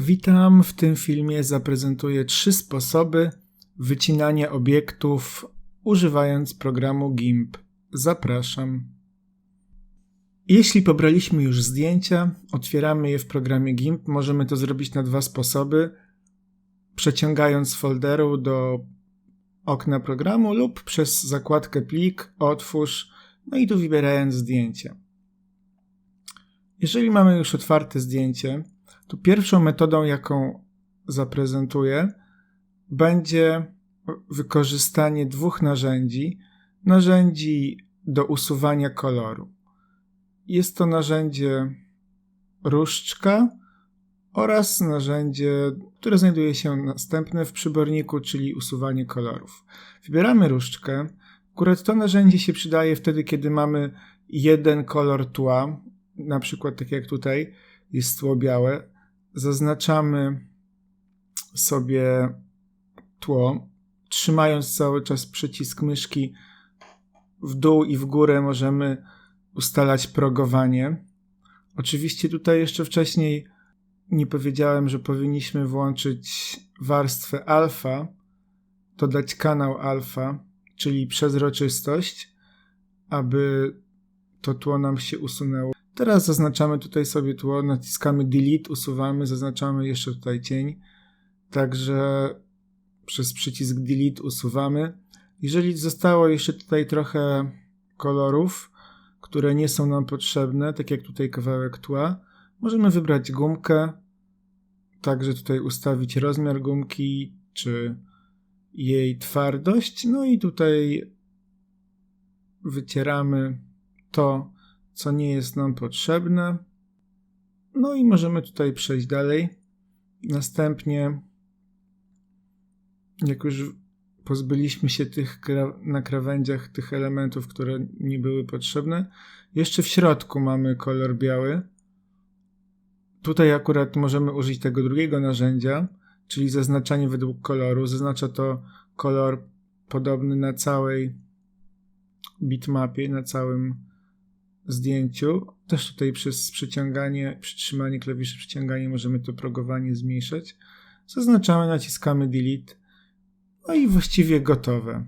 Witam. W tym filmie zaprezentuję trzy sposoby wycinania obiektów używając programu GIMP. Zapraszam. Jeśli pobraliśmy już zdjęcia, otwieramy je w programie GIMP. Możemy to zrobić na dwa sposoby. Przeciągając folderu do okna programu lub przez zakładkę plik, otwórz, no i tu wybierając zdjęcie. Jeżeli mamy już otwarte zdjęcie, to pierwszą metodą, jaką zaprezentuję, będzie wykorzystanie dwóch narzędzi. Narzędzi do usuwania koloru. Jest to narzędzie różdżka oraz narzędzie, które znajduje się następne w przyborniku, czyli usuwanie kolorów. Wybieramy różdżkę. Akurat to narzędzie się przydaje wtedy, kiedy mamy jeden kolor tła, na przykład tak jak tutaj jest tło białe, zaznaczamy sobie tło, trzymając cały czas przycisk myszki w dół i w górę możemy ustalać progowanie. Oczywiście tutaj jeszcze wcześniej nie powiedziałem, że powinniśmy włączyć warstwę alfa, dodać kanał alfa, czyli przezroczystość, aby to tło nam się usunęło. Teraz zaznaczamy tutaj sobie tło, naciskamy delete, usuwamy, zaznaczamy jeszcze tutaj cień. Także przez przycisk delete usuwamy. Jeżeli zostało jeszcze tutaj trochę kolorów, które nie są nam potrzebne, tak jak tutaj kawałek tła, możemy wybrać gumkę, także tutaj ustawić rozmiar gumki, czy jej twardość, no i tutaj wycieramy to, co nie jest nam potrzebne. No i możemy tutaj przejść dalej. Następnie, jak już pozbyliśmy się tych na krawędziach tych elementów, które nie były potrzebne, jeszcze w środku mamy kolor biały. Tutaj akurat możemy użyć tego drugiego narzędzia, czyli zaznaczanie według koloru. Zaznacza to kolor podobny na całej bitmapie, na całym zdjęciu. Też tutaj przez przyciąganie, przytrzymanie klawiszy przyciąganie możemy to progowanie zmniejszać. Zaznaczamy, naciskamy delete. No i właściwie gotowe.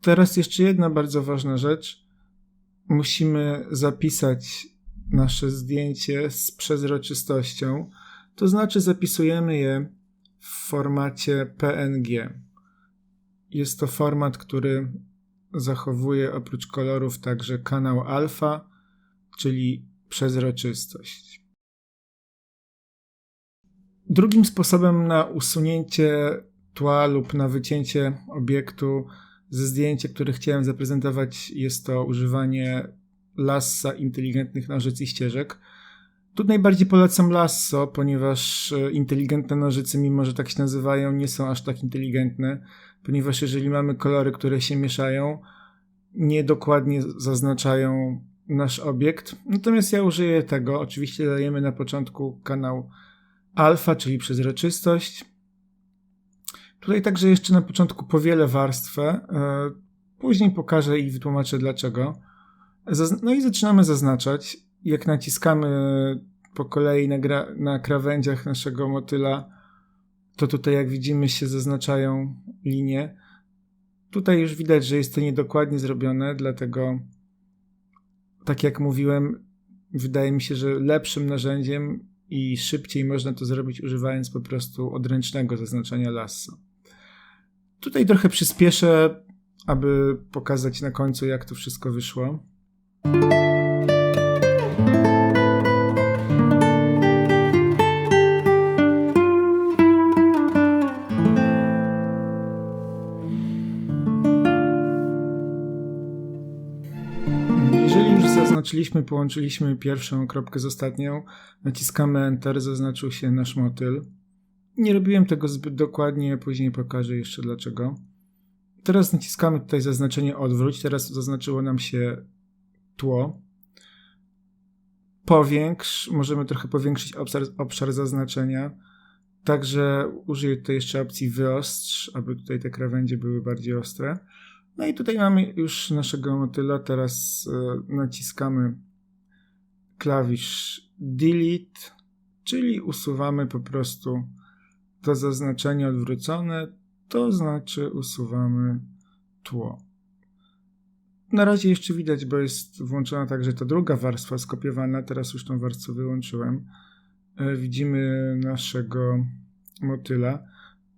Teraz jeszcze jedna bardzo ważna rzecz. Musimy zapisać nasze zdjęcie z przezroczystością. To znaczy zapisujemy je w formacie PNG. Jest to format, który zachowuje oprócz kolorów także kanał alfa, czyli przezroczystość. Drugim sposobem na usunięcie tła lub na wycięcie obiektu ze zdjęcia, które chciałem zaprezentować, jest to używanie lassa inteligentnych nożyc i ścieżek. Tu najbardziej polecam lasso, ponieważ e, inteligentne nożyce, mimo że tak się nazywają, nie są aż tak inteligentne, ponieważ jeżeli mamy kolory, które się mieszają, niedokładnie zaznaczają nasz obiekt. Natomiast ja użyję tego. Oczywiście dajemy na początku kanał alfa, czyli przezroczystość. Tutaj także jeszcze na początku powielę warstwę. E, później pokażę i wytłumaczę dlaczego. No i zaczynamy zaznaczać. Jak naciskamy po kolei na, na krawędziach naszego motyla, to tutaj jak widzimy się zaznaczają linie. Tutaj już widać, że jest to niedokładnie zrobione, dlatego tak jak mówiłem, wydaje mi się, że lepszym narzędziem i szybciej można to zrobić używając po prostu odręcznego zaznaczenia lasso. Tutaj trochę przyspieszę, aby pokazać na końcu, jak to wszystko wyszło. Zaznaczyliśmy, połączyliśmy pierwszą kropkę z ostatnią, naciskamy Enter, zaznaczył się nasz motyl. Nie robiłem tego zbyt dokładnie, później pokażę jeszcze dlaczego. Teraz naciskamy tutaj zaznaczenie odwróć, teraz zaznaczyło nam się tło. Powiększ, możemy trochę powiększyć obszar, obszar zaznaczenia. Także użyję tutaj jeszcze opcji wyostrz, aby tutaj te krawędzie były bardziej ostre. No i tutaj mamy już naszego motyla. Teraz e, naciskamy klawisz Delete, czyli usuwamy po prostu to zaznaczenie odwrócone, to znaczy usuwamy tło. Na razie jeszcze widać, bo jest włączona także ta druga warstwa skopiowana. Teraz już tą warstwę wyłączyłem. E, widzimy naszego motyla.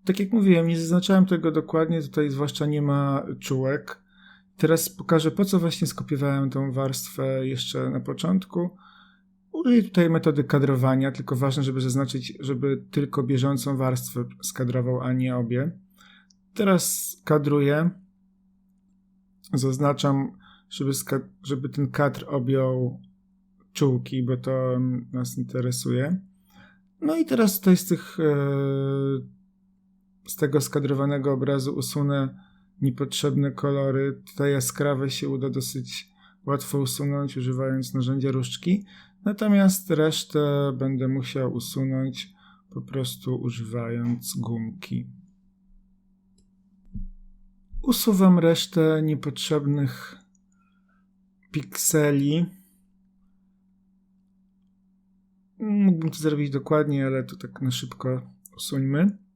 Tak jak mówiłem, nie zaznaczałem tego dokładnie, tutaj zwłaszcza nie ma czułek. Teraz pokażę, po co właśnie skopiowałem tą warstwę jeszcze na początku. Użyję tutaj metody kadrowania, tylko ważne, żeby zaznaczyć, żeby tylko bieżącą warstwę skadrował, a nie obie. Teraz kadruję. Zaznaczam, żeby, żeby ten kadr objął czułki, bo to nas interesuje. No i teraz tutaj z tych e, z tego skadrowanego obrazu usunę niepotrzebne kolory. Te jaskrawe się uda dosyć łatwo usunąć używając narzędzia różdżki. Natomiast resztę będę musiał usunąć po prostu używając gumki. Usuwam resztę niepotrzebnych pikseli. Mógłbym to zrobić dokładnie, ale to tak na szybko usuńmy.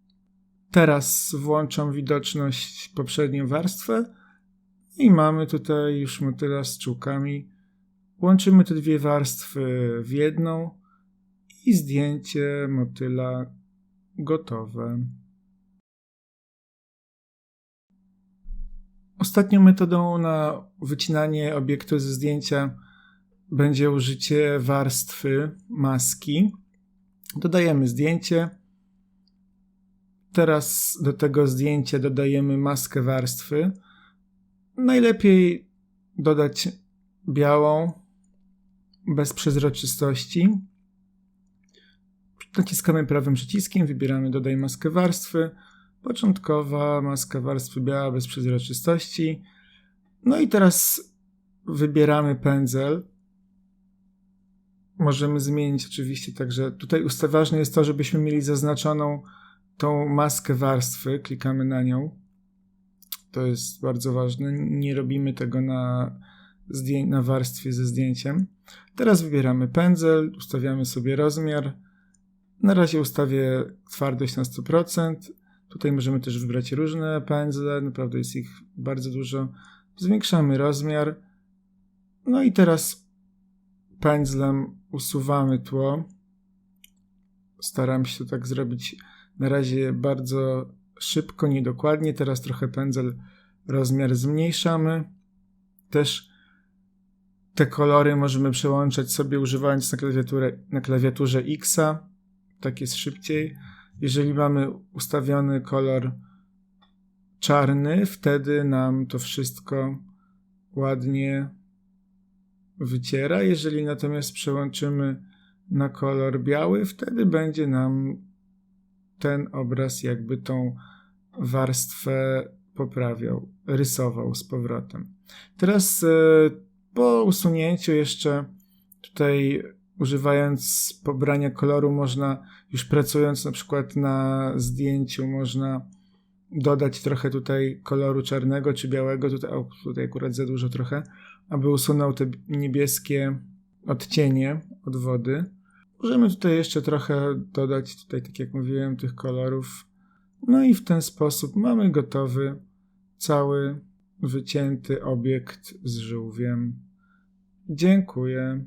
Teraz włączam widoczność poprzedniej warstwy i mamy tutaj już motyla z czółkami. Łączymy te dwie warstwy w jedną i zdjęcie motyla gotowe. Ostatnią metodą na wycinanie obiektu ze zdjęcia będzie użycie warstwy maski. Dodajemy zdjęcie. Teraz do tego zdjęcia dodajemy maskę warstwy. Najlepiej dodać białą, bez przezroczystości. Naciskamy prawym przyciskiem, wybieramy dodaj maskę warstwy. Początkowa maska warstwy biała bez przezroczystości. No i teraz wybieramy pędzel. Możemy zmienić oczywiście także tutaj ważne jest to, żebyśmy mieli zaznaczoną tą maskę warstwy. Klikamy na nią. To jest bardzo ważne. Nie robimy tego na, zdję- na warstwie ze zdjęciem. Teraz wybieramy pędzel, ustawiamy sobie rozmiar. Na razie ustawię twardość na 100%. Tutaj możemy też wybrać różne pędzle, naprawdę jest ich bardzo dużo. Zwiększamy rozmiar. No i teraz pędzlem usuwamy tło. Staram się to tak zrobić na razie bardzo szybko, niedokładnie. Teraz trochę pędzel rozmiar zmniejszamy. Też te kolory możemy przełączać sobie używając na, na klawiaturze X. Tak jest szybciej. Jeżeli mamy ustawiony kolor czarny, wtedy nam to wszystko ładnie wyciera. Jeżeli natomiast przełączymy na kolor biały, wtedy będzie nam ten obraz jakby tą warstwę poprawiał, rysował z powrotem. Teraz e, po usunięciu jeszcze tutaj używając pobrania koloru można, już pracując na przykład na zdjęciu, można dodać trochę tutaj koloru czarnego czy białego, tutaj, o, tutaj akurat za dużo trochę, aby usunął te niebieskie odcienie od wody. Możemy tutaj jeszcze trochę dodać, tutaj tak jak mówiłem, tych kolorów. No i w ten sposób mamy gotowy cały wycięty obiekt z żółwiem. Dziękuję.